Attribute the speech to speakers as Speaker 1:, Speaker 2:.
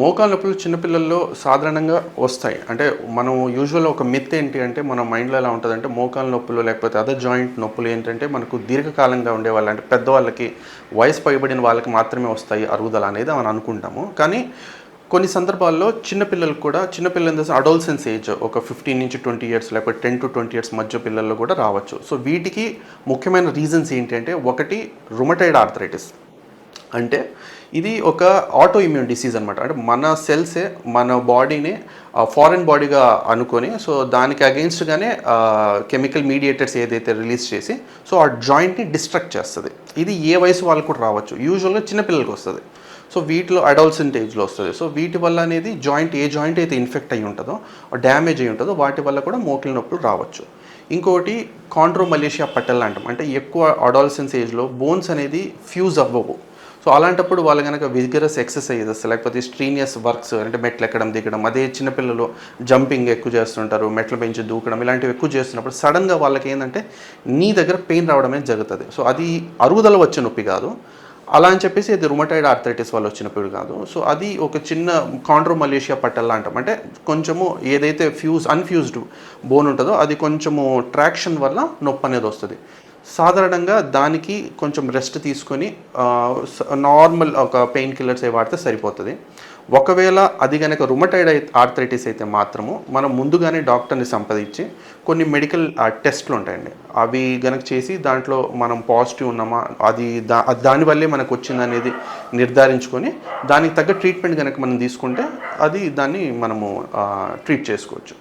Speaker 1: మోకాలు నొప్పులు చిన్నపిల్లల్లో సాధారణంగా వస్తాయి. అంటే మనం యూజువల్ ఒక మిత్ ఏంటి అంటే మన మైండ్లో ఎలా ఉంటుందంటే మోకాలు నొప్పులు లేకపోతే అదర్ జాయింట్ నొప్పులు ఏంటంటే మనకు దీర్ఘకాలంగా ఉండే వాళ్ళు అంటే పెద్దవాళ్ళకి వయసు పైబడిన వాళ్ళకి మాత్రమే వస్తాయి అరుగుదల అనేది మనం అనుకుంటాము. కానీ కొన్ని సందర్భాల్లో చిన్నపిల్లలకు కూడా చిన్నపిల్లల అడోల్సెన్స్ ఏజ్ ఒక ఫిఫ్టీన్ నుంచి ట్వంటీ ఇయర్స్ లేకపోతే టెన్ టు ట్వంటీ ఇయర్స్ మధ్య పిల్లల్లో కూడా రావచ్చు. సో వీటికి ముఖ్యమైన రీజన్స్ ఏంటంటే ఒకటి రుమటైడ్ ఆర్థరైటిస్ అంటే ఇది ఒక ఆటో ఇమ్యూన్ డిసీజ్ అనమాట అంటే మన సెల్సే మన బాడీని ఫారిన్ బాడీగా అనుకొని సో దానికి అగెన్స్ట్గానే కెమికల్ మీడియేటర్స్ ఏదైతే రిలీజ్ చేసి సో ఆ జాయింట్ని డిస్ట్రక్ట్ చేస్తుంది. ఇది ఏ వయసు వాళ్ళకు కూడా రావచ్చు. యూజువల్గా చిన్నపిల్లలకి వస్తుంది. సో వీటిలో అడల్సెంట్ ఏజ్లో వస్తుంది. సో వీటి వల్ల అనేది జాయింట్ ఏ జాయింట్ అయితే ఇన్ఫెక్ట్ అయి ఉంటుందో డ్యామేజ్ అయి ఉంటుందో వాటి వల్ల కూడా మోకిలి నొప్పులు రావచ్చు. ఇంకోటి కాంట్రోమలేషియా పట్టెల్ అంటాం. అంటే ఎక్కువ అడాల్సెన్స్ ఏజ్లో బోన్స్ అనేది ఫ్యూజ్ అవ్వవు. సో అలాంటప్పుడు వాళ్ళు కనుక విగరస్ ఎక్సర్సైజెస్ లేకపోతే స్ట్రీనియస్ వర్క్స్ అంటే మెట్లు ఎక్కడం దిగడం అదే చిన్నపిల్లలు జంపింగ్ ఎక్కువ చేస్తుంటారు మెట్ల పెంచి దూకడం ఇలాంటివి ఎక్కువ చేస్తున్నప్పుడు సడన్గా వాళ్ళకి ఏంటంటే నీ దగ్గర పెయిన్ రావడమే జరుగుతుంది. సో అది అరుగుదల వచ్చే నొప్పి కాదు. అలా అని చెప్పేసి అది రుమటైడ్ ఆర్థరైటిస్ వల్ల వచ్చినప్పుడు కాదు. సో అది ఒక చిన్న కాండ్రోమలేషియా పట్టల్లా అంటాం అంటే కొంచెము ఏదైతే ఫ్యూజ్ అన్ఫ్యూజ్డ్ బోన్ ఉంటుందో అది కొంచెము ట్రాక్షన్ వల్ల నొప్పి అనేది వస్తుంది. సాధారణంగా దానికి కొంచెం రెస్ట్ తీసుకొని నార్మల్ ఒక పెయిన్ కిల్లర్స్ ఏ వాడితే సరిపోతుంది. ఒకవేళ అది కనుక రుమటైడ్ ఆర్థరైటిస్ అయితే మాత్రము మనం ముందుగానే డాక్టర్ని సంప్రదించి కొన్ని మెడికల్ టెస్ట్లు ఉంటాయండి. అవి కనుక చేసి దాంట్లో మనం పాజిటివ్ ఉన్నామా అది దా దానివల్లే మనకు వచ్చిందనేది నిర్ధారించుకొని దానికి తగ్గ ట్రీట్మెంట్ కనుక మనం తీసుకుంటే అది దాన్ని మనము ట్రీట్ చేసుకోవచ్చు.